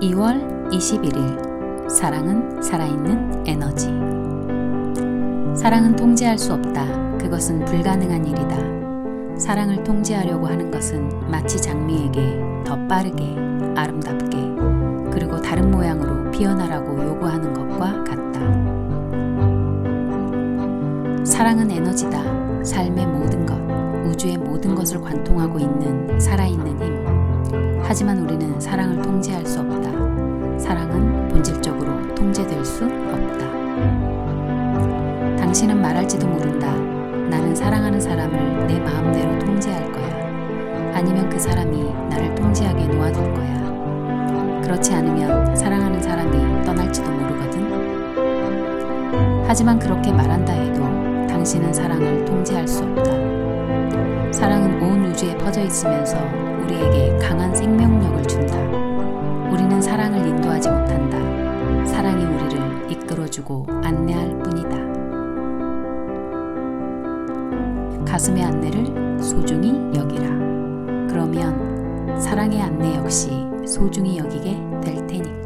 2월 21일 사랑은 살아있는 에너지 사랑은 통제할 수 없다. 그것은 불가능한 일이다. 사랑을 통제하려고 하는 것은 마치 장미에게 더 빠르게 아름답게 그리고 다른 모양으로 피어나라고 요구하는 것과 같다. 사랑은 에너지다. 삶의 모든 것, 우주의 모든 것을 관통하고 있는 살아있는 힘. 하지만 우리는 사랑을 통제할 수 없다. 사랑은 본질적으로 통제될 수 없다. 당신은 말할지도 모른다. 나는 사랑하는 사람을 내 마음대로 통제할 거야. 아니면 그 사람이 나를 통제하게 놓아둘 거야. 그렇지 않으면 사랑하는 사람이 떠날지도 모르거든. 하지만 그렇게 말한다 해도 당신은 사랑을 통제할 수 없다. 사랑은 온 우주에 퍼져 있으면서 우리에게 강한 생명력을 준다. 우리는 사랑을 인도하지 못한다. 사랑이 우리를 이끌어주고 안내할 뿐이다. 가슴의 안내를 소중히 여기라. 그러면 사랑의 안내 역시 소중히 여기게 될 테니까.